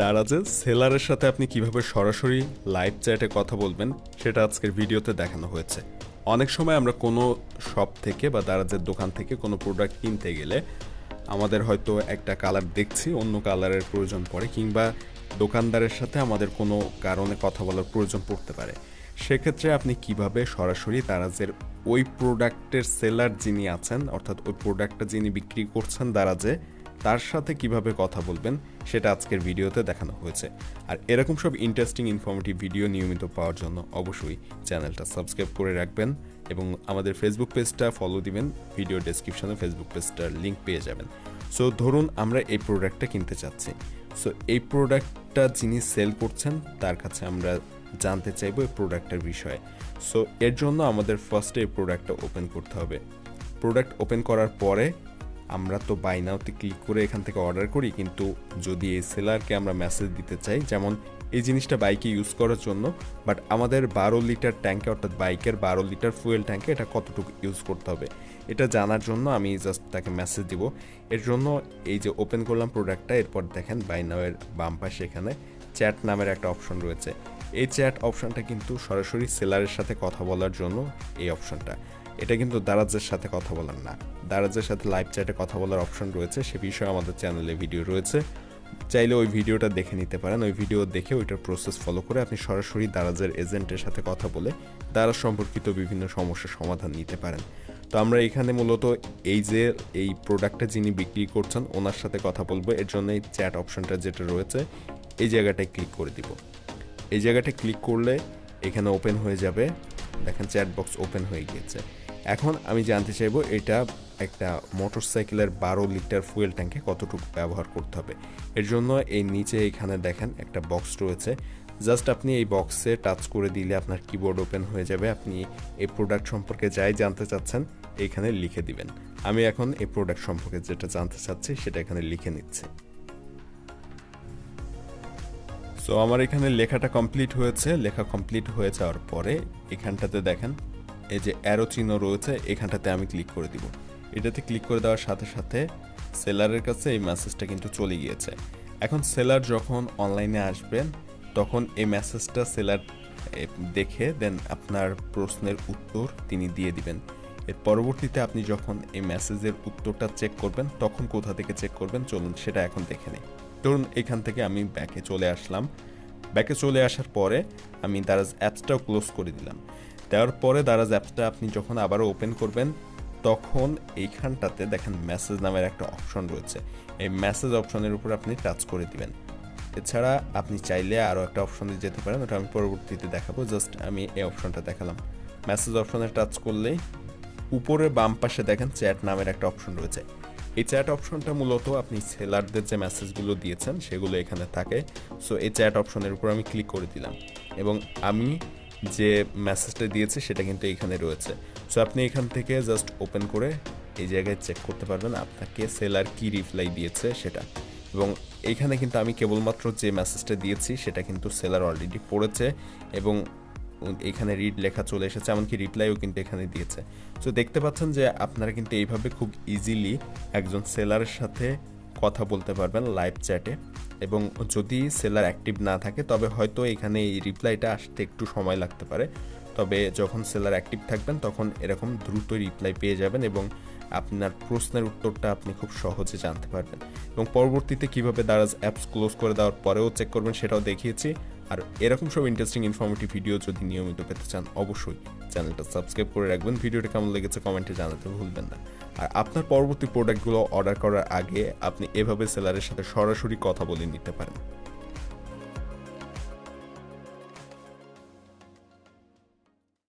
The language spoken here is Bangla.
দারাজে সেলারের সাথে আপনি কীভাবে সরাসরি লাইভ চ্যাটে কথা বলবেন, সেটা আজকের ভিডিওতে দেখানো হয়েছে। অনেক সময় আমরা কোনো শপ থেকে বা দারাজের দোকান থেকে কোনো প্রোডাক্ট কিনতে গেলে আমাদের হয়তো একটা কালার দেখছি, অন্য কালারের প্রয়োজন পড়ে, কিংবা দোকানদারের সাথে আমাদের কোনো কারণে কথা বলার প্রয়োজন পড়তে পারে। সেক্ষেত্রে আপনি কীভাবে সরাসরি দারাজের ওই প্রোডাক্টের সেলার যিনি আছেন, অর্থাৎ ওই প্রোডাক্টটা যিনি বিক্রি করছেন দারাজে তার সাথে কীভাবে কথা বলবেন সেটা আজকের ভিডিওতে দেখানো হয়েছে। আর এরকম সব ইন্টারেস্টিং ইনফরমেটিভ ভিডিও নিয়মিত পাওয়ার জন্য অবশ্যই চ্যানেলটা সাবস্ক্রাইব করে রাখবেন এবং আমাদের ফেসবুক পেজটা ফলো দিবেন। ভিডিও ডেসক্রিপশনে ফেসবুক পেজটার লিঙ্ক পেয়ে যাবেন। সো ধরুন আমরা এই প্রোডাক্টটা কিনতে চাচ্ছি। সো এই প্রোডাক্টটা যিনি সেল করছেন, তার কাছে আমরা জানতে চাইব এই প্রোডাক্টের বিষয়ে। সো এর জন্য আমাদের ফার্স্টে এই প্রোডাক্টটা ওপেন করতে হবে। প্রোডাক্ট ওপেন করার পরে আমরা তো বাই নাওতে ক্লিক করে এখান থেকে অর্ডার করি, কিন্তু যদি এই সেলারকে আমরা মেসেজ দিতে চাই, যেমন এই জিনিসটা বাইকে ইউজ করার জন্য বাট আমাদের বারো লিটার ট্যাঙ্কে অর্থাৎ বাইকের বারো লিটার ফুয়েল ট্যাঙ্কে এটা কতটুকু ইউজ করতে হবে, এটা জানার জন্য আমি জাস্ট তাকে মেসেজ দিব। এর জন্য এই যে ওপেন করলাম প্রোডাক্টটা এরপর দেখেন বাই নাওয়ের বাম পাশে এখানে চ্যাট নামের একটা অপশন রয়েছে। এই চ্যাট অপশনটা কিন্তু সরাসরি সেলারের সাথে কথা বলার জন্য এই অপশনটা এটা কিন্তু দারাজের সাথে কথা বলার না। দারাজের সাথে লাইভ চ্যাটে কথা বলার অপশন রয়েছে, সে বিষয়ে আমাদের চ্যানেলে ভিডিও রয়েছে। চাইলে ওই ভিডিওটা দেখে নিতে পারেন। ওই ভিডিও দেখে ওইটার প্রসেস ফলো করে আপনি সরাসরি দারাজের এজেন্টের সাথে কথা বলে দারাজ সম্পর্কিত বিভিন্ন সমস্যার সমাধান নিতে পারেন। তো আমরা এখানে মূলত এই যে, এই প্রোডাক্টটা যিনি বিক্রি করছেন, ওনার সাথে কথা বলব। এর জন্য এই চ্যাট অপশনটা যেটা রয়েছে, এই জায়গাটায় ক্লিক করে দিব। এই জায়গাটা ক্লিক করলে এখানে ওপেন হয়ে যাবে। দেখেন চ্যাট বক্স ওপেন হয়ে গিয়েছে। এখন আমি জানতে চাইব এটা একটা মোটরসাইকেলের বারো লিটার ফুয়েল ট্যাঙ্কে কতটুকু ব্যবহার করতে হবে। এর জন্য এই নিচে এখানে দেখেন একটা বক্স রয়েছে। জাস্ট আপনি এই বক্সে টাচ করে দিলে আপনার কিবোর্ড ওপেন হয়ে যাবে। আপনি এই প্রোডাক্ট সম্পর্কে যাই জানতে চাচ্ছেন এইখানে লিখে দিবেন। আমি এখন এই প্রোডাক্ট সম্পর্কে যেটা জানতে চাচ্ছি, সেটা এখানে লিখে নিচ্ছি। সো আমার এখানে লেখাটা কমপ্লিট হয়েছে। লেখা কমপ্লিট হয়ে যাওয়ার পরে এখানটাতে দেখেন এই যে অ্যারো চিহ্ন রয়েছে, এখানটাতে আমি ক্লিক করে দিব। এটাতে ক্লিক করে দেওয়ার সাথে সাথে সেলারের কাছে এই মেসেজটা কিন্তু চলে গিয়েছে। এখন সেলার যখন অনলাইনে আসবেন, তখন এই মেসেজটা সেলার দেখে দেন আপনার প্রশ্নের উত্তর তিনি দিয়ে দিবেন। এর পরবর্তীতে আপনি যখন এই মেসেজের উত্তরটা চেক করবেন, তখন কোথা থেকে চেক করবেন, চলুন সেটা এখন দেখে নিই। ধরুন এখান থেকে আমি ব্যাকে চলে আসলাম। ব্যাকে চলে আসার পরে আমি দারাজ অ্যাপসটাও ক্লোজ করে দিলাম। দেওয়ার পরে দারাজ অ্যাপসটা আপনি যখন আবারও ওপেন করবেন, তখন এইখানটাতে দেখেন মেসেজ নামের একটা অপশন রয়েছে। এই মেসেজ অপশনের উপর আপনি টাচ করে দিবেন। এছাড়া আপনি চাইলে আরও একটা অপশনে যেতে পারেন, ওটা আমি পরবর্তীতে দেখাবো। জাস্ট আমি এই অপশনটা দেখালাম। মেসেজ অপশনে টাচ করলেই উপরে বাম পাশে দেখেন চ্যাট নামের একটা অপশন রয়েছে। এই চ্যাট অপশনটা মূলত আপনি সেলারদের যে মেসেজগুলো দিয়েছেন, সেগুলো এখানে থাকে। সো এই চ্যাট অপশনের উপর আমি ক্লিক করে দিলাম। এবং আমি যে মেসেজটা দিয়েছে সেটা কিন্তু এখানে রয়েছে। সো আপনি এখান থেকে জাস্ট ওপেন করে এই জায়গায় চেক করতে পারবেন আপনাকে সেলার কি রিপ্লাই দিয়েছে সেটা। এবং এইখানে কিন্তু আমি কেবলমাত্র যে মেসেজটা দিয়েছি সেটা কিন্তু সেলার অলরেডি পড়েছে এবং এখানে রিড লেখা চলে এসেছে, এমনকি রিপ্লাইও কিন্তু এখানে দিয়েছে। সো দেখতে পাচ্ছেন যে আপনারা কিন্তু এইভাবে খুব ইজিলি একজন সেলারের সাথে কথা বলতে পারবেন লাইভ চ্যাটে এবং যদি সেলার অ্যাক্টিভ না থাকে, তবে হয়তো এখানে এই রিপ্লাইটা আসতে একটু সময় লাগতে পারে। তবে যখন সেলার অ্যাক্টিভ থাকবেন, তখন এরকম দ্রুত রিপ্লাই পেয়ে যাবেন এবং আপনার প্রশ্নের উত্তরটা আপনি খুব সহজে জানতে পারবেন। এবং পরবর্তীতে কীভাবে দারাজ অ্যাপস ক্লোজ করে দেওয়ার পরেও চেক করবেন, সেটাও দেখিয়েছি। আর এরকম সব ইন্টারেস্টিং ইনফরমেটিভ ভিডিও যদি নিয়মিত পেতে চান, অবশ্যই চ্যানেলটা সাবস্ক্রাইব করে রাখবেন। ভিডিওটা কেমন লেগেছে কমেন্টে জানাতে ভুলবেন না। আর আপনার পরবর্তী প্রোডাক্টগুলো অর্ডার করার আগে আপনি এভাবে সেলারের সাথে সরাসরি কথা বলে নিতে পারেন।